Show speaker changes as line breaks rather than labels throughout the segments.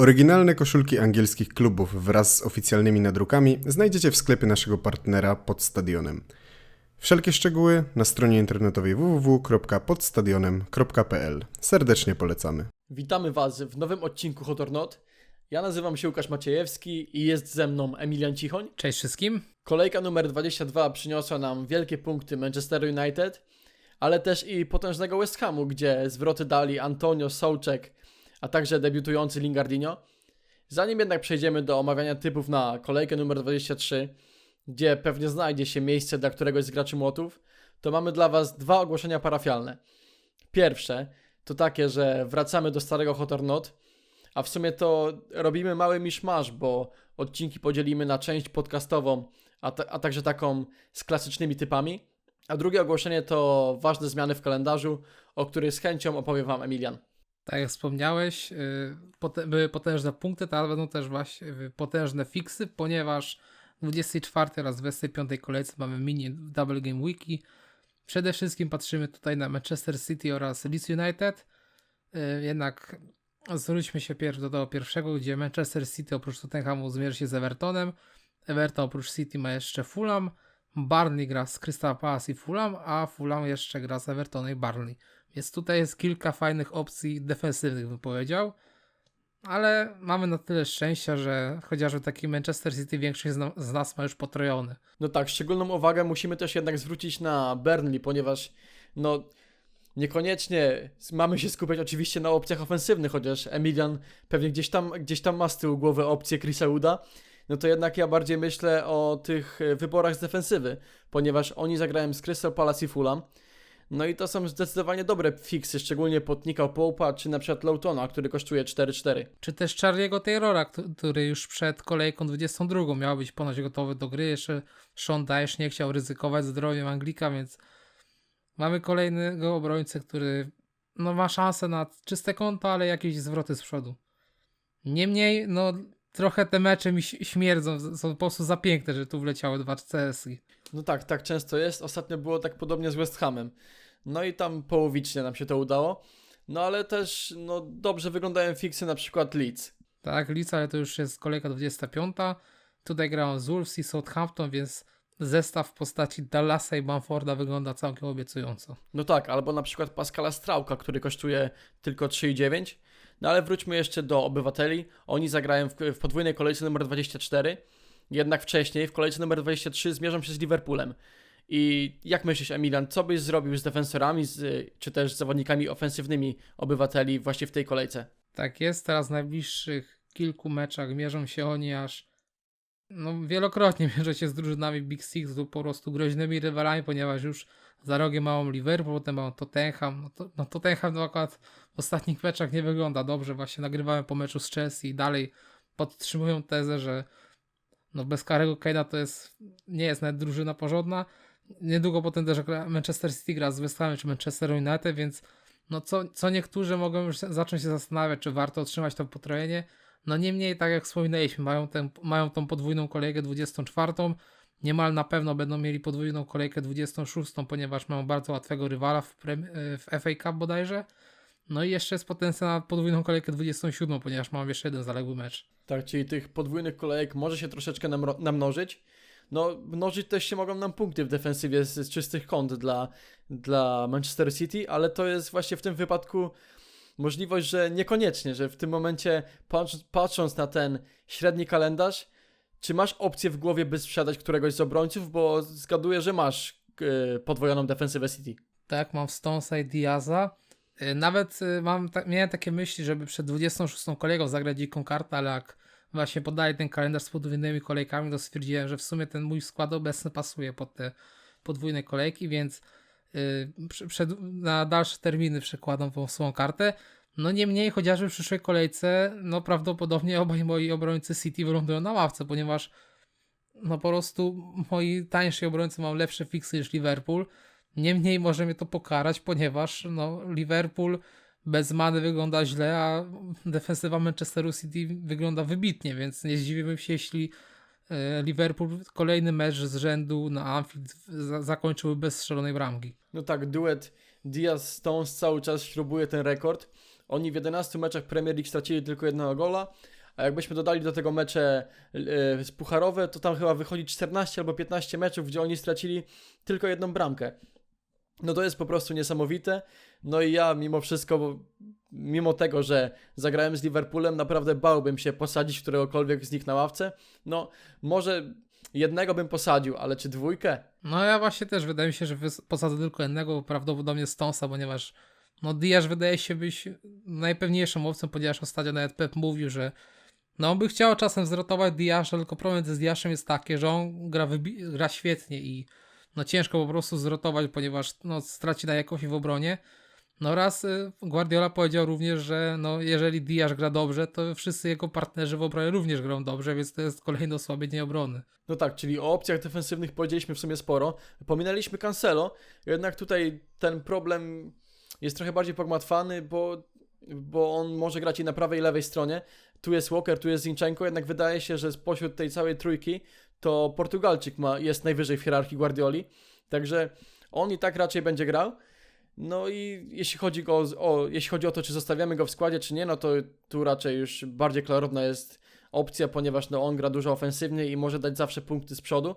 Oryginalne koszulki angielskich klubów wraz z oficjalnymi nadrukami znajdziecie w sklepie naszego partnera pod stadionem. Wszelkie szczegóły na stronie internetowej www.podstadionem.pl. Serdecznie polecamy.
Witamy Was w nowym odcinku Hot or Not. Ja nazywam się Łukasz Maciejewski i jest ze mną Emilian Cichoń.
Cześć wszystkim.
Kolejka numer 22 przyniosła nam wielkie punkty Manchester United, ale też i potężnego West Hamu, gdzie zwroty dali Antonio Souczek, a także debiutujący Lingardinho. Zanim jednak przejdziemy do omawiania typów na kolejkę numer 23, gdzie pewnie znajdzie się miejsce dla któregoś z graczy młotów, to mamy dla Was dwa ogłoszenia parafialne. Pierwsze to takie, że wracamy do starego Hot or Not, a w sumie to robimy mały miszmasz, bo odcinki podzielimy na część podcastową, a, ta, a także taką z klasycznymi typami. A drugie ogłoszenie to ważne zmiany w kalendarzu, o których z chęcią opowie Wam Emilian.
Tak jak wspomniałeś, y, były potężne punkty, teraz będą też właśnie y, potężne fiksy, ponieważ 24 oraz 25 kolejce mamy mini Double Game Wiki. Przede wszystkim patrzymy tutaj na Manchester City oraz Leeds United. Y, Jednak zwróćmy się do tego pierwszego, gdzie Manchester City oprócz Tottenhamu zmierzy się z Evertonem. Everton oprócz City ma jeszcze Fulham. Barney gra z Crystal Palace i Fulham, a Fulham jeszcze gra z Evertonem i Barney. Więc tutaj jest kilka fajnych opcji defensywnych, bym powiedział. Ale mamy na tyle szczęścia, że chociażby taki Manchester City większość z na- z nas ma już potrojony.
No tak, szczególną uwagę musimy też jednak zwrócić na Burnley, ponieważ no niekoniecznie mamy się skupiać oczywiście na opcjach ofensywnych, chociaż Emilian pewnie gdzieś tam, gdzieś tam ma z tyłu głowy opcję Chrisa Uda, no to jednak ja bardziej myślę o tych wyborach z defensywy, ponieważ oni zagrają z Crystal Palace i Fulham, no i to są zdecydowanie dobre fiksy, szczególnie pod Nika Pope'a, czy na przykład Lowtona, który kosztuje 4-4.
Czy też Charlie'ego Taylora, któ- który już przed kolejką 22 miał być ponoć gotowy do gry. Jeszcze Sean Dyche nie chciał ryzykować zdrowiem Anglika, więc mamy kolejnego obrońcę, który no, ma szansę na czyste konto, ale jakieś zwroty z przodu. Niemniej, no trochę te mecze mi śmierdzą, są po prostu za piękne, że tu wleciały dwa CS-y.
No tak, tak często jest. Ostatnio było tak podobnie z West Hamem. No i tam połowicznie nam się to udało. No ale też no, dobrze wyglądają fiksy na przykład Leeds.
Tak, Leeds, ale to już jest kolejka 25. Tutaj grałem z Wolves i Southampton, więc zestaw w postaci Dallasa i Bamforda wygląda całkiem obiecująco.
No tak, albo na przykład Pascala Strauka, który kosztuje tylko 3,9. No ale wróćmy jeszcze do obywateli. Oni zagrają w, w podwójnej kolejce numer 24. Jednak wcześniej, w kolejce numer 23, zmierzą się z Liverpoolem. I jak myślisz, Emilian, co byś zrobił z defensorami, z, czy też z zawodnikami ofensywnymi obywateli właśnie w tej kolejce?
Tak jest, teraz w najbliższych kilku meczach mierzą się oni aż no, wielokrotnie mierzą się z drużynami Big Six lub po prostu groźnymi rywalami, ponieważ już za rogiem mają Liverpool, potem mają Tottenham. No, to, no Tottenham no, akurat w ostatnich meczach nie wygląda dobrze. Właśnie nagrywałem po meczu z Chelsea i dalej podtrzymują tezę, że no bez Karego Kane'a to jest, nie jest nawet drużyna porządna. Niedługo potem też Manchester City gra z West Hamem czy Manchester United, więc no co, co niektórzy mogą już zacząć się zastanawiać, czy warto otrzymać to potrojenie. No niemniej, tak jak wspominaliśmy, mają, ten, mają tą podwójną kolejkę 24. Niemal na pewno będą mieli podwójną kolejkę 26, ponieważ mają bardzo łatwego rywala w, prem, w FA Cup bodajże. No i jeszcze jest potencjał na podwójną kolejkę 27, ponieważ mam jeszcze jeden zaległy mecz.
Tak, czyli tych podwójnych kolejek może się troszeczkę namro- namnożyć. No, mnożyć też się mogą nam punkty w defensywie z, z czystych kąt dla, dla Manchester City, ale to jest właśnie w tym wypadku możliwość, że niekoniecznie, że w tym momencie patrz, patrząc na ten średni kalendarz, czy masz opcję w głowie, by sprzedać któregoś z obrońców, bo zgaduję, że masz yy, podwojoną defensywę City.
Tak, mam Stonesa i Diaza. Y, Nawet y, mam, miałem takie myśli, żeby przed 26 kolejką zagrać dziką kartę, ale jak właśnie podali ten kalendarz z podwójnymi kolejkami, to stwierdziłem, że w sumie ten mój skład obecny pasuje pod te podwójne kolejki, więc y, przy- przed, na dalsze terminy przekładam tą swoją kartę. No niemniej, chociażby w przyszłej kolejce, no prawdopodobnie obaj moi obrońcy City wylądują na ławce, ponieważ no po prostu moi tańsi obrońcy mają lepsze fiksy niż Liverpool. Niemniej może mnie to pokarać, ponieważ no, Liverpool bez many wygląda źle, a defensywa Manchesteru City wygląda wybitnie, więc nie zdziwiłbym się, jeśli e, Liverpool kolejny mecz z rzędu na Anfield za- zakończył bez strzelonej bramki.
No tak, duet Diaz Stones cały czas śrubuje ten rekord. Oni w 11 meczach Premier League stracili tylko jednego gola, a jakbyśmy dodali do tego mecze e, pucharowe, to tam chyba wychodzi 14 albo 15 meczów, gdzie oni stracili tylko jedną bramkę. No to jest po prostu niesamowite. No i ja mimo wszystko, mimo tego, że zagrałem z Liverpoolem, naprawdę bałbym się posadzić któregokolwiek z nich na ławce. No, może jednego bym posadził, ale czy dwójkę?
No ja właśnie też wydaje mi się, że posadzę tylko jednego, prawdopodobnie Stonesa, ponieważ no Diaz wydaje się być najpewniejszą opcją, ponieważ ostatnio nawet Pep mówił, że no on by chciał czasem zrotować Diasza, tylko problem z Diaszem jest taki, że on gra, gra świetnie i no ciężko po prostu zrotować, ponieważ no straci na jakości w obronie. No raz y, Guardiola powiedział również, że no jeżeli Diasz gra dobrze, to wszyscy jego partnerzy w obronie również grą dobrze, więc to jest kolejne osłabienie obrony.
No tak, czyli o opcjach defensywnych powiedzieliśmy w sumie sporo. Pominęliśmy Cancelo, jednak tutaj ten problem jest trochę bardziej pogmatwany, bo, bo on może grać i na prawej i lewej stronie. Tu jest Walker, tu jest Zinchenko, jednak wydaje się, że spośród tej całej trójki to Portugalczyk ma, jest najwyżej w hierarchii Guardioli, także on i tak raczej będzie grał. No i jeśli chodzi, go, o, jeśli chodzi o to, czy zostawiamy go w składzie, czy nie, no to tu raczej już bardziej klarowna jest opcja, ponieważ no, on gra dużo ofensywnie i może dać zawsze punkty z przodu.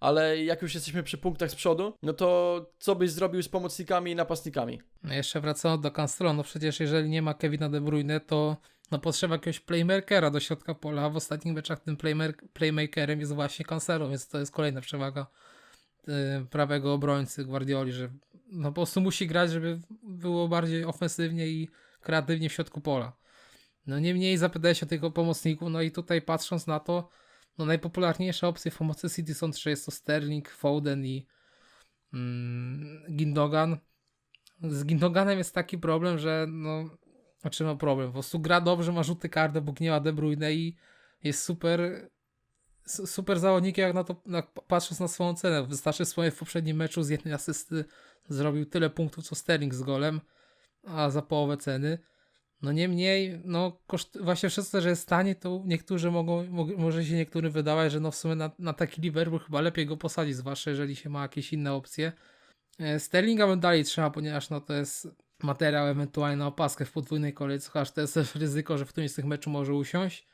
Ale jak już jesteśmy przy punktach z przodu, no to co byś zrobił z pomocnikami i napastnikami?
No jeszcze wracając do Cancelo, no przecież jeżeli nie ma Kevina De Bruyne, to no potrzeba jakiegoś playmakera do środka pola, w ostatnich meczach tym playmakerem jest właśnie Cancelo, więc to jest kolejna przewaga y, prawego obrońcy Guardioli, że no po prostu musi grać, żeby było bardziej ofensywnie i kreatywnie w środku pola. No niemniej zapytałeś o tego pomocników, no i tutaj patrząc na to, no najpopularniejsze opcje w pomocy City są trzy, jest to Sterling, Foden i mm, Gindogan. Z Gindoganem jest taki problem, że no, znaczy no problem, po prostu gra dobrze, ma rzuty karne, bo nie ma De Bruyne i jest super su- super zawodnikiem, jak na to, jak patrząc na swoją cenę. Wystarczy wspomnieć w poprzednim meczu z jednej asysty zrobił tyle punktów co Sterling z golem, a za połowę ceny. No niemniej, no koszt, właśnie przez to, że jest tani, to niektórzy mogą, mog- może się niektórym wydawać, że no w sumie na, na taki Liverpool chyba lepiej go posadzić, zwłaszcza jeżeli się ma jakieś inne opcje. E, Sterlinga bym dalej trzymał, ponieważ no to jest materiał ewentualnie na opaskę w podwójnej kolejce, chociaż to jest też ryzyko, że w którymś z tych meczów może usiąść.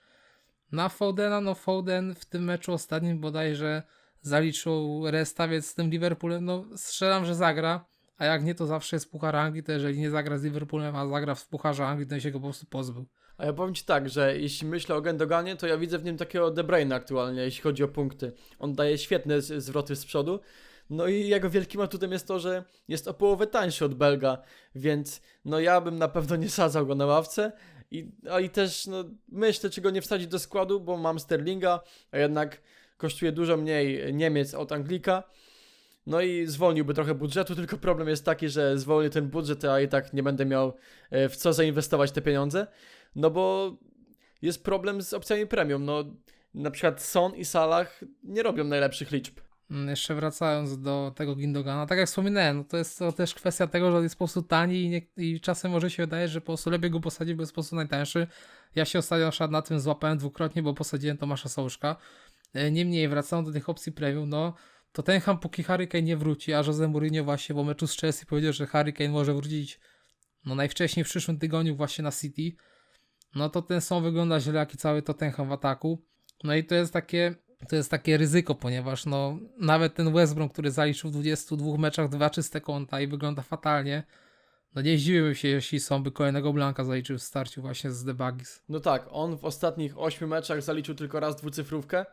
Na Fodena, no Foden w tym meczu ostatnim bodajże zaliczył restawiec z tym Liverpoolem, no strzelam, że zagra, a jak nie, to zawsze jest Puchar Anglii, to jeżeli nie zagra z Liverpoolem, a zagra w Pucharze Anglii, to się go po prostu pozbył.
A ja powiem Ci tak, że jeśli myślę o Gendoganie, to ja widzę w nim takiego De Bruyne aktualnie, jeśli chodzi o punkty. On daje świetne zwroty z przodu. No i jego wielkim atutem jest to, że jest o połowę tańszy od Belga, więc no ja bym na pewno nie sadzał go na ławce. I, a i też no, myślę, czy go nie wsadzić do składu, bo mam Sterlinga, a jednak kosztuje dużo mniej Niemiec od Anglika. No i zwolniłby trochę budżetu, tylko problem jest taki, że zwolnię ten budżet, a i tak nie będę miał e, w co zainwestować te pieniądze. No bo jest problem z opcjami premium. No, na przykład Son i Salah nie robią najlepszych liczb.
Mm, Jeszcze wracając do tego Gindogana, tak jak wspominałem, no to jest to też kwestia tego, że on jest po prostu tani i, nie, i czasem może się wydaje, że po prostu lepiej go posadzić, bo jest po prostu najtańszy. Ja się ostatnio na tym złapałem dwukrotnie, bo posadziłem Tomasza Sołuszka. E, Niemniej wracając do tych opcji premium, no to ten ham póki Harry Kane nie wróci, a Jose Mourinho właśnie po meczu z Chelsea powiedział, że Harry Kane może wrócić no najwcześniej w przyszłym tygodniu właśnie na City. No to ten są wygląda źle, jak i cały Tottenham w ataku. No i to jest takie to jest takie ryzyko, ponieważ no, nawet ten West Brom, który zaliczył w 22 meczach dwa czyste konta i wygląda fatalnie, no nie zdziwiłbym się, jeśli są by kolejnego Blanka zaliczył w starciu właśnie z The Buggies.
No tak, on w ostatnich 8 meczach zaliczył tylko raz dwucyfrówkę.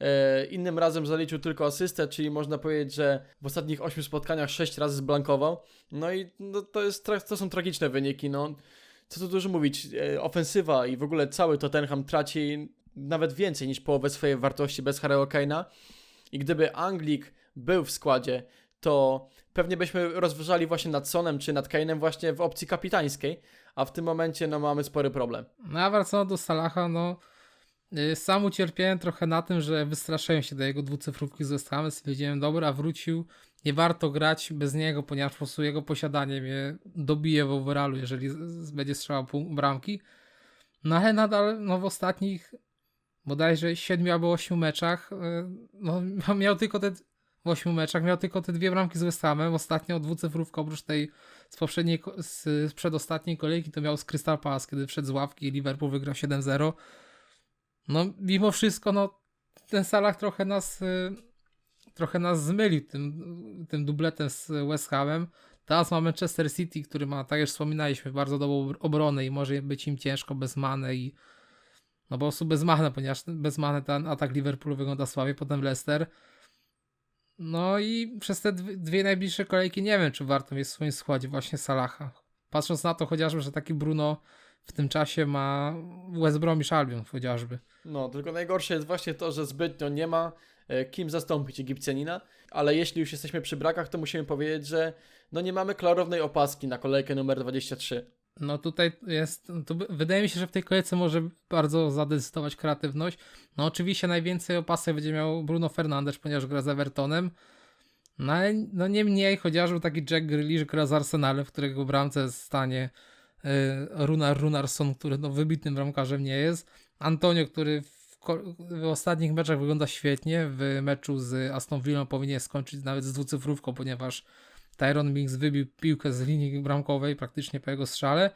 E, innym razem zaliczył tylko asystę, czyli można powiedzieć, że w ostatnich 8 spotkaniach 6 razy zblankował. No i no, to, jest, to są tragiczne wyniki. No, co tu dużo mówić, e, ofensywa i w ogóle cały Tottenham traci nawet więcej niż połowę swojej wartości bez Harry'ego Kane'a. I gdyby Anglik był w składzie, to pewnie byśmy rozważali właśnie nad Sonem czy nad Kane'em właśnie w opcji kapitańskiej, a w tym momencie no mamy spory problem.
No a wracając do Salaha, no y, sam ucierpiałem trochę na tym, że wystraszyłem się do jego dwucyfrówki z West Hamem, stwierdziłem, dobra, wrócił, nie warto grać bez niego, ponieważ po prostu jego posiadanie mnie dobije w overallu, jeżeli będzie strzelał bramki. No ale nadal no, w ostatnich bodajże 7 albo 8 meczach y, no, miał tylko te w 8 meczach. Miał tylko te dwie bramki z West Hamem. Ostatnio dwucyfrówkę oprócz tej z poprzedniej, z, z przedostatniej kolejki to miał z Crystal Palace, kiedy wszedł z ławki i Liverpool wygrał 7-0. No mimo wszystko, no ten Salah trochę nas y, trochę nas zmylił tym, tym dubletem z West Hamem. Teraz ma Manchester City, który ma, tak jak wspominaliśmy, bardzo dobrą obronę i może być im ciężko bez Mane i no po prostu bez Mane, ponieważ bez Mane ten atak Liverpoolu wygląda słabiej, potem Leicester. No i przez te dwie, najbliższe kolejki nie wiem, czy warto mieć w swoim składzie właśnie Salaha. Patrząc na to chociażby, że taki Bruno w tym czasie ma West Bromwich Albion chociażby.
No, tylko najgorsze jest właśnie to, że zbytnio nie ma e, kim zastąpić Egipcjaninina, ale jeśli już jesteśmy przy brakach, to musimy powiedzieć, że no nie mamy klarownej opaski na kolejkę numer 23.
No tutaj jest, wydaje mi się, że w tej kolejce może bardzo zadecydować kreatywność. No oczywiście najwięcej opasek będzie miał Bruno Fernandes, ponieważ gra z Evertonem. No no nie mniej, chociażby taki Jack Grealish gra z Arsenalem, w którego bramce stanie y, Runar Runarsson, który no wybitnym bramkarzem nie jest. Antonio, który w, w ostatnich meczach wygląda świetnie. W meczu z Aston Villą powinien skończyć nawet z dwucyfrówką, ponieważ Tyron Mings wybił piłkę z linii bramkowej praktycznie po jego strzale.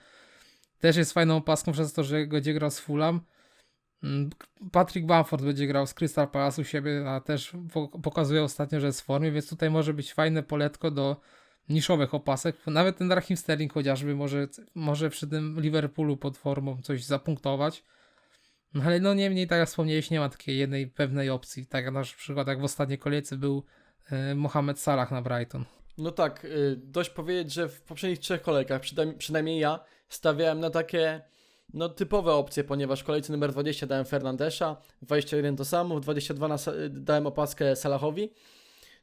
Też jest fajną opaską przez to, że będzie grał z Fulham. Mm, Patrick Bamford będzie grał z Crystal Palace u siebie, a też po- pokazuje ostatnio, że jest w formie, więc tutaj może być fajne poletko do niszowych opasek. Nawet ten Raheem Sterling chociażby może, może przy tym Liverpoolu pod formą coś zapunktować. No ale no niemniej, tak jak wspomniałeś, nie ma takiej jednej pewnej opcji. Tak jak na przykład jak w ostatniej kolejce był e, Mohamed Salah na Brighton.
No tak, y, dość powiedzieć, że w poprzednich trzech kolejkach, przynajmniej, ja, stawiałem na takie no, typowe opcje, ponieważ w kolejce numer 20 dałem Fernandesza, w 21 to samo, w 22 na, Sa- dałem opaskę Salahowi,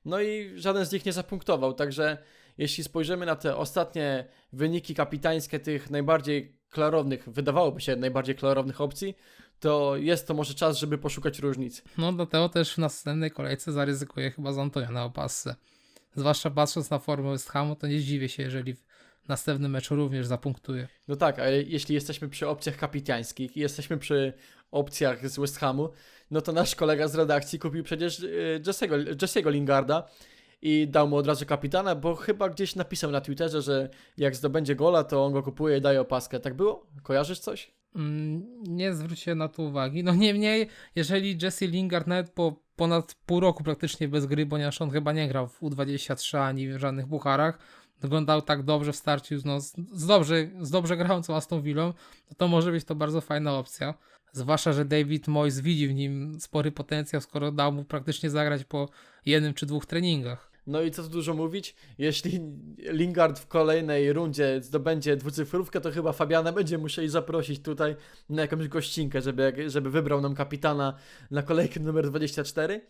no i żaden z nich nie zapunktował, także jeśli spojrzymy na te ostatnie wyniki kapitańskie tych najbardziej klarownych, wydawałoby się najbardziej klarownych opcji, to jest to może czas, żeby poszukać różnic.
No dlatego też w następnej kolejce zaryzykuję chyba z na opasce. Zwłaszcza patrząc na formę West Hamu, to nie zdziwię się, jeżeli w następnym meczu również zapunktuje.
No tak, a jeśli jesteśmy przy opcjach kapitańskich i jesteśmy przy opcjach z West Hamu, no to nasz kolega z redakcji kupił przecież Jesse'ego, Jesse'ego Lingarda i dał mu od razu kapitana, bo chyba gdzieś napisał na Twitterze, że jak zdobędzie gola, to on go kupuje i daje opaskę. Tak było? Kojarzysz coś?
Mm, nie zwróciłem na to uwagi. No niemniej, jeżeli Jesse Lingard nawet po ponad pół roku praktycznie bez gry, ponieważ on chyba nie grał w U23 ani w żadnych pucharach, wyglądał tak dobrze w starciu no, z, z, dobrze, z dobrze grającą Aston Villą, no to może być to bardzo fajna opcja. Zwłaszcza, że David Moyes widzi w nim spory potencjał, skoro dał mu praktycznie zagrać po jednym czy dwóch treningach.
No i co tu dużo mówić, jeśli Lingard w kolejnej rundzie zdobędzie dwucyfrówkę, to chyba Fabiana będzie musieli zaprosić tutaj na jakąś gościnkę, żeby, żeby wybrał nam kapitana na kolejkę numer 24.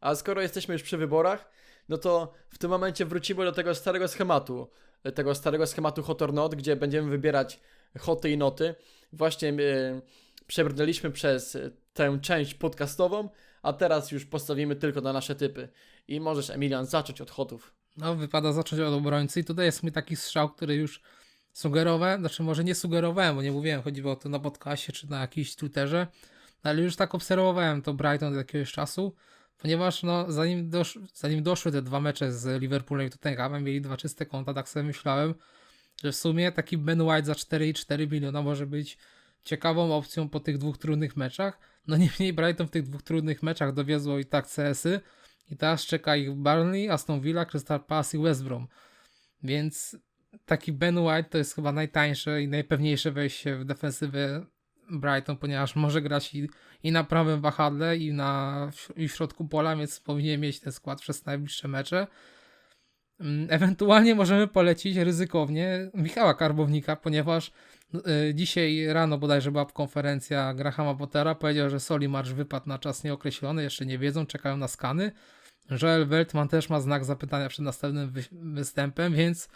A skoro jesteśmy już przy wyborach, no to w tym momencie wrócimy do tego starego schematu, tego starego schematu hot or not, gdzie będziemy wybierać hoty i noty. Właśnie yy, przebrnęliśmy przez tę część podcastową, a teraz już postawimy tylko na nasze typy. I możesz, Emilian, zacząć od hotów.
No, wypada zacząć od obrońcy i tutaj jest mi taki strzał, który już sugerowałem, znaczy może nie sugerowałem, bo nie mówiłem, chodziło o to na podcaście czy na jakimś Twitterze, ale już tak obserwowałem to Brighton od jakiegoś czasu, ponieważ no, zanim, dosz, zanim doszły te dwa mecze z Liverpoolem i Tottenhamem, mieli dwa czyste konta, tak sobie myślałem, że w sumie taki Ben White za 4,4 miliona może być ciekawą opcją po tych dwóch trudnych meczach. No niemniej Brighton w tych dwóch trudnych meczach dowiozło i tak CS-y, i teraz czeka ich Burnley, Aston Villa, Crystal Palace i West Brom. Więc taki Ben White to jest chyba najtańsze i najpewniejsze wejście w defensywę Brighton, ponieważ może grać i, i na prawym wahadle, i, na, i w środku pola, więc powinien mieć ten skład przez najbliższe mecze. Mm, Ewentualnie możemy polecić ryzykownie Michała Karbownika, ponieważ dzisiaj rano bodajże była konferencja Grahama Pottera, powiedział, że Soli Marsz wypadł na czas nieokreślony, jeszcze nie wiedzą, czekają na skany. Joel Weltman też ma znak zapytania przed następnym wy- występem, więc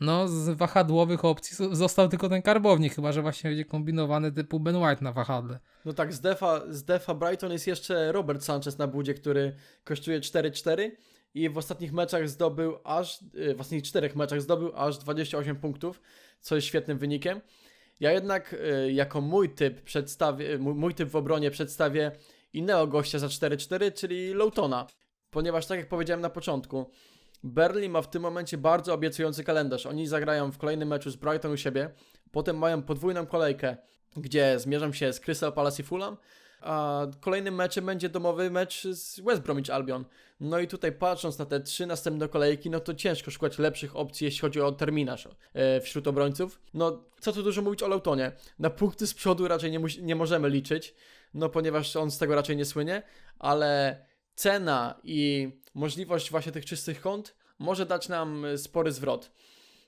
no z wahadłowych opcji został tylko ten karbownik, chyba że właśnie będzie kombinowany typu Ben White na wahadle.
No tak, z defa, z defa Brighton jest jeszcze Robert Sanchez na budzie, który kosztuje 4-4 i w ostatnich meczach zdobył aż, y, w ostatnich czterech meczach zdobył aż 28 punktów, co jest świetnym wynikiem. Ja jednak y, jako mój typ przedstawię, mój, mój typ w obronie przedstawię innego gościa za 4-4, czyli Lowtona. ponieważ tak jak powiedziałem na początku, Berlin ma w tym momencie bardzo obiecujący kalendarz. Oni zagrają w kolejnym meczu z Brighton u siebie, potem mają podwójną kolejkę, gdzie zmierzą się z Crystal Palace i Fulham, a kolejnym meczem będzie domowy mecz z West Bromwich Albion. No i tutaj patrząc na te trzy następne kolejki, no to ciężko szukać lepszych opcji, jeśli chodzi o terminarz e, wśród obrońców. No, co tu dużo mówić o Leutonie. Na punkty z przodu raczej nie, nie możemy liczyć, no ponieważ on z tego raczej nie słynie, ale cena i możliwość właśnie tych czystych kąt może dać nam spory zwrot.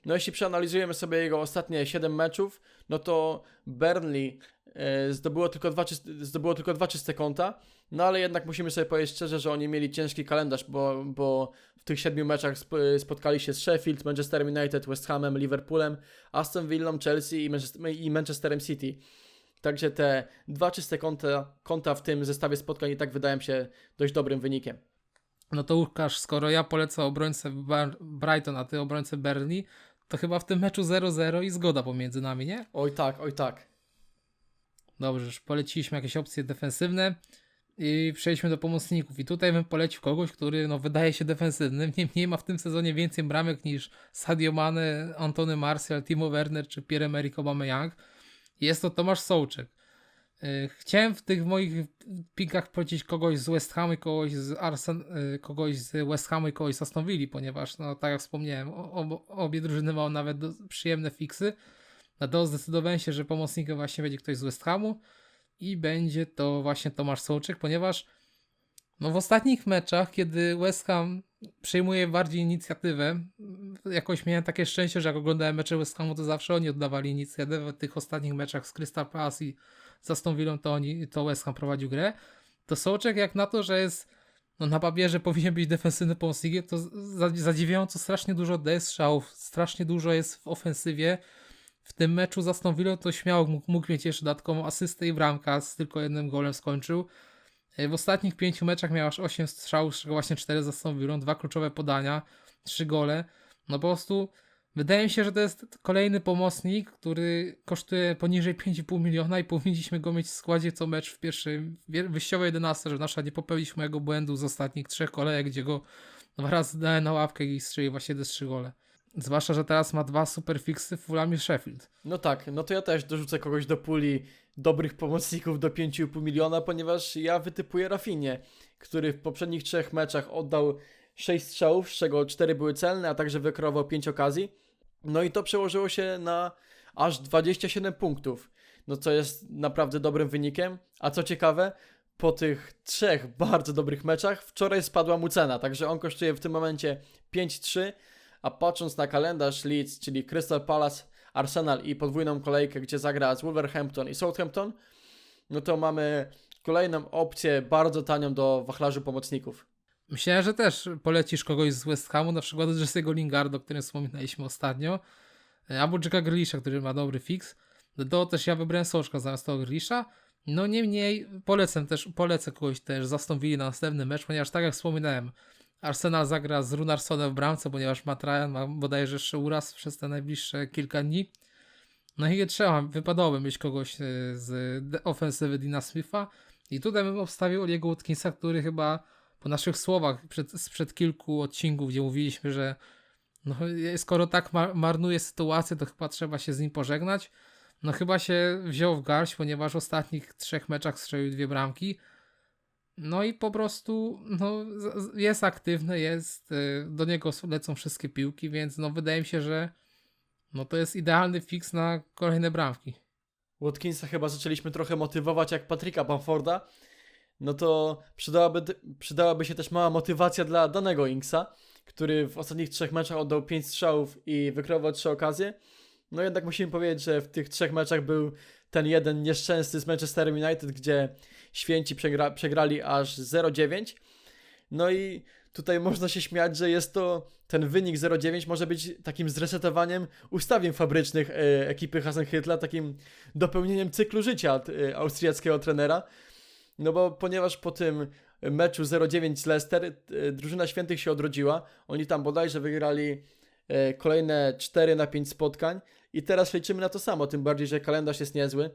No jeśli przeanalizujemy sobie jego ostatnie 7 meczów, no to Burnley zdobyło tylko, dwa czyste, zdobyło tylko dwa czyste kąta, no ale jednak musimy sobie powiedzieć szczerze, że oni mieli ciężki kalendarz, bo, bo w tych siedmiu meczach sp- spotkali się z Sheffield, Manchester United, West Hamem, Liverpoolem, Aston Villą, Chelsea i, Manchester, i Manchesterem City. Także te dwa czyste kąta, kąta w tym zestawie spotkań i tak wydają się dość dobrym wynikiem.
No to Łukasz, skoro ja polecę obrońcę Brighton, a ty obrońcę Burnley, to chyba w tym meczu 0-0 i zgoda pomiędzy nami, nie?
Oj tak, oj tak.
Dobrze, już poleciliśmy jakieś opcje defensywne i przejdźmy do pomocników. I tutaj bym polecił kogoś, który no, wydaje się defensywnym, niemniej ma w tym sezonie więcej bramek niż Sadio Mane, Antony Martial, Timo Werner czy Pierre-Emerick Aubameyang. Jest to Tomasz Sołczek. Yy, Chciałem w tych moich pikach polecić kogoś z West Hamu kogoś z Arsen, yy, kogoś z West Hamu i kogoś z Aston Villa, ponieważ no tak jak wspomniałem, o- obo- obie drużyny mają nawet przyjemne fiksy. Dlatego zdecydowałem się, że pomocnikiem właśnie będzie ktoś z West Hamu i będzie to właśnie Tomasz Sołczyk, ponieważ no w ostatnich meczach, kiedy West Ham przejmuje bardziej inicjatywę, jakoś miałem takie szczęście, że jak oglądałem mecze West Hamu, to zawsze oni oddawali inicjatywę w tych ostatnich meczach z Crystal Palace i z Aston Villą, to, oni, to West Ham prowadził grę. To Sołczek jak na to, że jest no na papierze powinien być defensywny pomocnikiem, to za- zadziwiająco strasznie dużo oddaje strzałów, strasznie dużo jest w ofensywie, w tym meczu z Aston Villą to śmiało mógł, mógł mieć jeszcze dodatkową asystę i bramka, z tylko jednym golem skończył. E, W ostatnich pięciu meczach miał aż 8 strzałów, z czego właśnie 4 z Aston Villą, dwa kluczowe podania, 3 gole. No po prostu wydaje mi się, że to jest kolejny pomocnik, który kosztuje poniżej 5,5 miliona i powinniśmy go mieć w składzie co mecz w pierwszej wyjściowej 11, że nasza nie popełnić mojego błędu z ostatnich trzech kolejek, gdzie go dwa razy dałem na łapkę i strzelił właśnie te trzy gole. Zwłaszcza, że teraz ma dwa superfiksy w Fulhamie Sheffield.
No tak, no to ja też dorzucę kogoś do puli dobrych pomocników do 5,5 miliona, ponieważ ja wytypuję Rafinie, który w poprzednich trzech meczach oddał 6 strzałów, z czego 4 były celne, a także wykreował 5 okazji. No i to przełożyło się na aż 27 punktów, no co jest naprawdę dobrym wynikiem. A co ciekawe, po tych trzech bardzo dobrych meczach wczoraj spadła mu cena, także on kosztuje w tym momencie 5,3, a patrząc na kalendarz Leeds, czyli Crystal Palace, Arsenal i podwójną kolejkę, gdzie zagra z Wolverhampton i Southampton, no to mamy kolejną opcję bardzo tanią do wachlarzu pomocników.
Myślałem, że też polecisz kogoś z West Hamu, na przykład Jesse'ego Lingarda, o którym wspominaliśmy ostatnio, e, albo Jacka Grealisha, który ma dobry fix. Do też ja wybrałem Soczka zamiast tego Grealisha. No niemniej polecę też, polecę kogoś też zastąpili na następny mecz, ponieważ tak jak wspominałem, Arsenal zagra z Runarsonem w bramce, ponieważ Matt Ryan ma bodajże jeszcze uraz przez te najbliższe kilka dni. No i trzeba, wypadałoby mieć kogoś e, z ofensywy Dina Smitha. I tutaj bym obstawił Oliego Watkinsa, który chyba po naszych słowach przed, sprzed kilku odcinków, gdzie mówiliśmy, że no, skoro tak mar- marnuje sytuację, to chyba trzeba się z nim pożegnać. No chyba się wziął w garść, ponieważ w ostatnich trzech meczach strzelił dwie bramki. No i po prostu no, jest aktywny, jest, y, do niego lecą wszystkie piłki, więc no wydaje mi się, że no to jest idealny fix na kolejne bramki.
Watkinsa chyba zaczęliśmy trochę motywować jak Patryka Bamforda, no to przydałaby, przydałaby się też mała motywacja dla danego Inksa, który w ostatnich trzech meczach oddał 5 strzałów i wykreował 3 okazje. No jednak musimy powiedzieć, że w tych trzech meczach był ten jeden nieszczęsny z Manchesterem United, gdzie święci przegra, przegrali aż 0-9. No i tutaj można się śmiać, że jest to ten wynik 0-9 może być takim zresetowaniem ustawień fabrycznych e, ekipy Hasenhytla, takim dopełnieniem cyklu życia e, austriackiego trenera. No bo ponieważ po tym meczu 0-9 z Leicester e, drużyna świętych się odrodziła. Oni tam bodajże wygrali e, kolejne 4 na 5 spotkań i teraz liczymy na to samo, tym bardziej, że kalendarz jest niezły.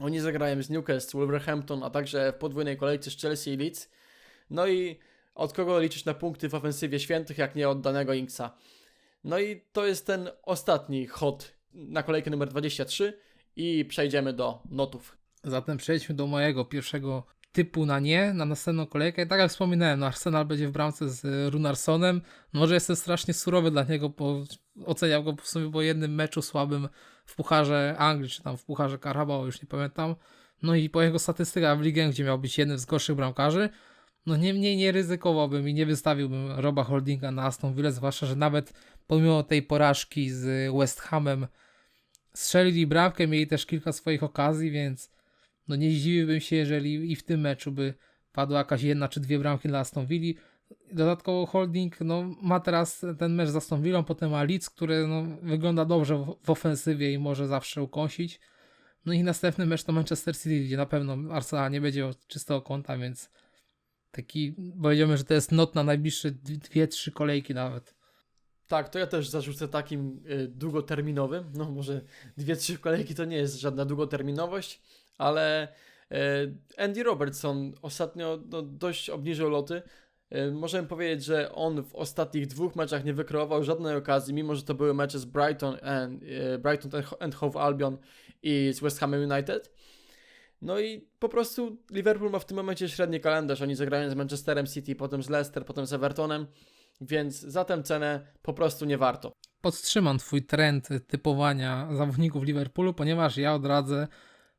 Oni zagrają z Newcastle, Wolverhampton, a także w podwójnej kolejce z Chelsea i Leeds. No i Od kogo liczyć na punkty w ofensywie świętych, jak nie od danego Inksa? No i to jest ten ostatni hot na kolejkę numer 23 i przejdziemy do notów.
Zatem przejdźmy do mojego pierwszego typu na nie, na następną kolejkę. Tak jak wspominałem, no Arsenal będzie w bramce z Runarsonem. Może jestem strasznie surowy dla niego, bo oceniam go w sumie po jednym meczu słabym w Pucharze Anglii, czy tam w Pucharze Carabao, już nie pamiętam. No i po jego statystykach w ligę, gdzie miał być jednym z gorszych bramkarzy, no niemniej nie ryzykowałbym i nie wystawiłbym Roba Holdinga na Aston Villa, zwłaszcza, że nawet pomimo tej porażki z West Hamem strzelili bramkę, mieli też kilka swoich okazji, więc no nie zdziwiłbym się, jeżeli i w tym meczu by padła jakaś jedna czy dwie bramki dla Aston Villa. Dodatkowo Holding no, ma teraz ten mecz z Villą, potem ma Leeds, który no, wygląda dobrze w, w ofensywie i może zawsze ukąsić. No i następny mecz to Manchester City, gdzie na pewno Arsenal nie będzie czystego kąta, więc taki powiedziałbym, że to jest not na najbliższe dwie, trzy kolejki nawet.
Tak, to ja też zarzucę takim y, długoterminowym. No może dwie, trzy kolejki to nie jest żadna długoterminowość, ale y, Andy Robertson ostatnio no, dość obniżył loty. Y, możemy powiedzieć, że on w ostatnich dwóch meczach nie wykreował żadnej okazji, mimo że to były mecze z Brighton and, y, Brighton and Hove Albion i z West Ham United. No i po prostu Liverpool ma w tym momencie średni kalendarz. Oni zagrają z Manchesterem City, potem z Leicester, potem z Evertonem, więc za tę cenę po prostu nie warto.
podtrzymam Twój trend typowania zawodników Liverpoolu, ponieważ ja odradzę e,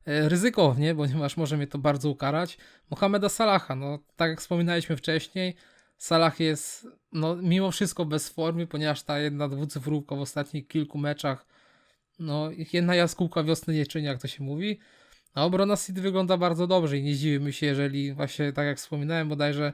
ryzykownie, ponieważ może mnie to bardzo ukarać, Mohameda Salaha. No, tak jak wspominaliśmy wcześniej, Salah jest no, mimo wszystko bez formy, ponieważ ta jedna dwucyfrówka w ostatnich kilku meczach, no jedna jaskółka wiosny nie czyni, jak to się mówi. A obrona City wygląda bardzo dobrze i nie zdziwimy się, jeżeli właśnie tak jak wspominałem bodajże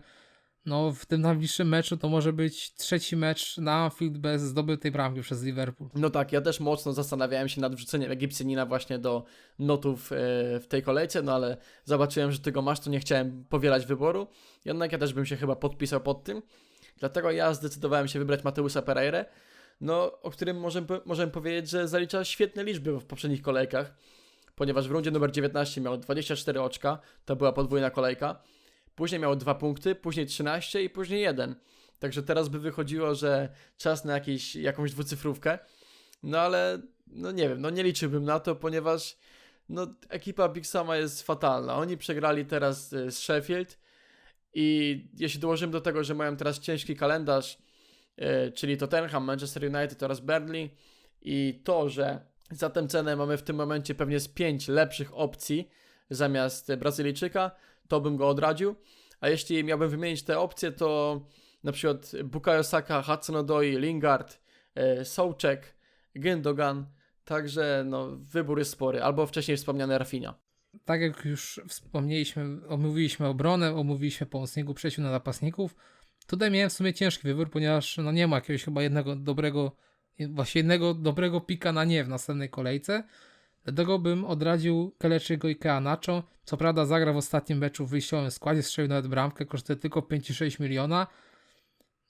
no w tym najbliższym meczu to może być trzeci mecz na Anfield bez zdobytej bramki przez Liverpool.
No tak, ja też mocno zastanawiałem się nad wrzuceniem Egipcjanina właśnie do notów e, w tej kolejce, no ale zobaczyłem, że ty go masz, to nie chciałem powielać wyboru. Jednak ja też bym się chyba podpisał pod tym. Dlatego ja zdecydowałem się wybrać Mateusa Pereira, no, o którym możemy, możemy powiedzieć, że zalicza świetne liczby w poprzednich kolejkach, ponieważ w rundzie numer 19 miał 24 oczka, to była podwójna kolejka. Później miał 2 punkty, później 13 i później 1. Także teraz by wychodziło, że czas na jakieś, jakąś dwucyfrówkę. No ale, no nie wiem, no nie liczyłbym na to, ponieważ no, ekipa Big Sama jest fatalna. Oni przegrali teraz y, z Sheffield i jeśli dołożymy do tego, że mają teraz ciężki kalendarz, y, czyli Tottenham, Manchester United oraz Burnley i to, że za tę cenę mamy w tym momencie pewnie z pięć lepszych opcji zamiast Brazylijczyka, to bym go odradził. A jeśli miałbym wymienić te opcje, to na przykład Bukayo Saka, Hudson-Odoi, Lingard, e, Souczek, Gündogan, także no, wybór jest spory, albo wcześniej wspomniany Rafinha.
Tak jak już wspomnieliśmy, omówiliśmy obronę, omówiliśmy pomocników, przejściu na napastników. Tutaj miałem w sumie ciężki wybór, ponieważ no nie ma jakiegoś chyba jednego dobrego, właśnie jednego dobrego pika na nie w następnej kolejce. Dlatego bym odradził Keleczygo i Keanacho. Co prawda zagra w ostatnim meczu w wyjściowym składzie, strzelił nawet bramkę, kosztuje tylko 5,6 miliona.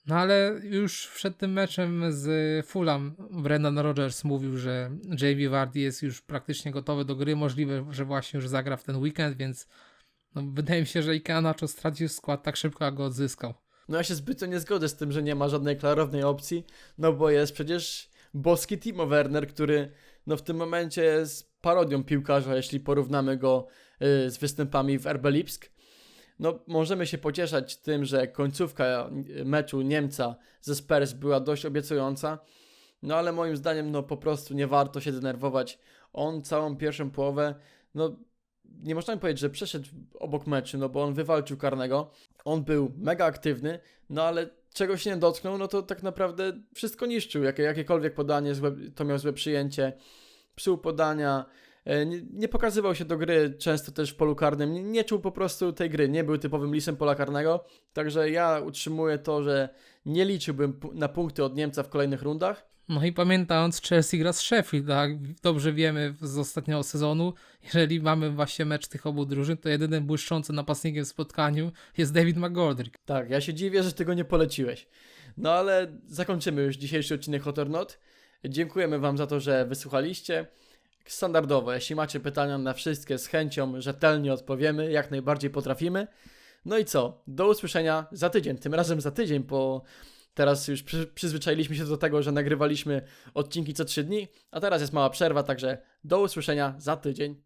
No ale już przed tym meczem z Fulham Brendan Rodgers mówił, że Jamie Vardy jest już praktycznie gotowy do gry. Możliwe, że właśnie już zagra w ten weekend, więc no, wydaje mi się, że Ike Nacho stracił skład tak szybko, jak go odzyskał.
No ja się zbytnio nie zgodzę z tym, że nie ma żadnej klarownej opcji, no bo jest przecież boski Timo Werner, który no w tym momencie jest parodią piłkarza, jeśli porównamy go y, z występami w RB Lipsk. No możemy się pocieszać tym, że końcówka y, meczu Niemca ze Spurs była dość obiecująca, no ale moim zdaniem no po prostu nie warto się denerwować. On całą pierwszą połowę, no nie można mi powiedzieć, że przeszedł obok meczu, no bo on wywalczył karnego, on był mega aktywny, no ale czego się nie dotknął, no to tak naprawdę wszystko niszczył. Jakie, jakiekolwiek podanie, złe, to miał złe przyjęcie, psuł podania, e, nie, nie pokazywał się do gry często też w polu karnym, nie, nie czuł po prostu tej gry, nie był typowym lisem pola karnego, także ja utrzymuję to, że nie liczyłbym na punkty od Niemca w kolejnych rundach.
No i pamiętając, Chelsea gra z Sheffield, tak dobrze wiemy z ostatniego sezonu, jeżeli mamy właśnie mecz tych obu drużyn, to jedynym błyszczącym napastnikiem w spotkaniu jest David McGoldrick.
Tak, ja się dziwię, że tego nie poleciłeś. No ale zakończymy już dzisiejszy odcinek Hot or Not. Dziękujemy Wam za to, że wysłuchaliście. Standardowo, jeśli macie pytania na wszystkie, z chęcią rzetelnie odpowiemy, jak najbardziej potrafimy. No i co? Do usłyszenia za tydzień. Tym razem za tydzień, bo teraz już przy, przyzwyczailiśmy się do tego, że nagrywaliśmy odcinki co trzy dni, a teraz jest mała przerwa, także do usłyszenia za tydzień.